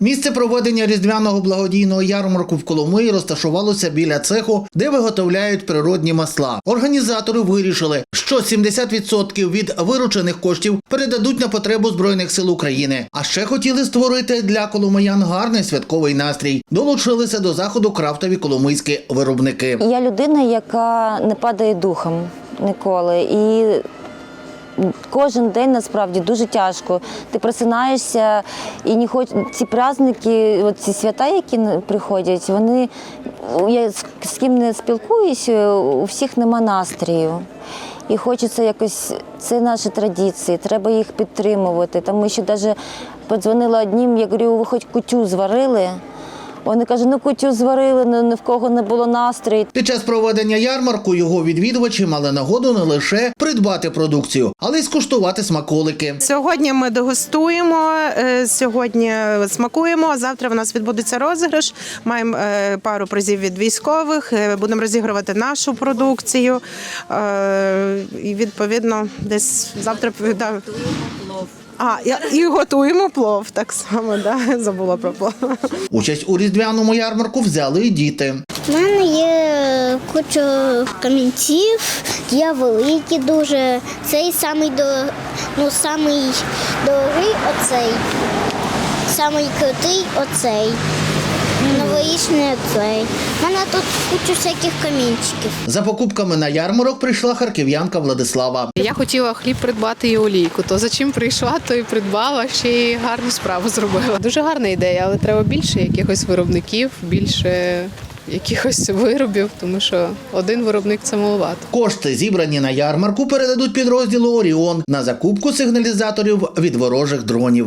Місце проведення різдвяного благодійного ярмарку в Коломиї розташувалося біля цеху, де виготовляють природні масла. Організатори вирішили, що 70% від виручених коштів передадуть на потребу збройних сил України. А ще хотіли створити для коломиян гарний святковий настрій. Долучилися до заходу крафтові коломийські виробники. Я людина, яка не падає духом ніколи. І кожен день насправді дуже тяжко. Ти просинаєшся і не хоч ці праздники, ці свята, які приходять, вони я з, ким не спілкуюся, у всіх нема настрію. І хочеться якось, це наші традиції, треба їх підтримувати. Тому що навіть подзвонила однім, я говорю, ви хоч кутю зварили. Вони кажуть, ну кутю зварили, ну, ні в кого не було настрою. Під час проведення ярмарку його відвідувачі мали нагоду не лише придбати продукцію, але й скуштувати смаколики. Сьогодні ми дегустуємо, е, сьогодні смакуємо. Завтра в нас відбудеться розіграш. Маємо е, пару призів від військових. е, Будемо розігрувати нашу продукцію. І відповідно, десь завтра да. А, я- і готуємо плов так само. Да? Забула про плов. Участь у різдвяному ярмарку взяли і діти. У мене є куча камінців, є великі дуже. Цей самий до ну самий дорогий оцей. Самий крутий оцей. Новорічний оцей. У мене тут куча всяких камінчиків. За покупками на ярмарок прийшла харків'янка Владислава. Я хотіла хліб придбати і олійку. То за чим прийшла, то і придбала, ще й гарну справу зробила. Дуже гарна ідея, але треба більше якихось виробників, більше якихось виробів, тому що один виробник це маловато. Кошти, зібрані на ярмарку, передадуть підрозділу Оріон на закупку сигналізаторів від ворожих дронів.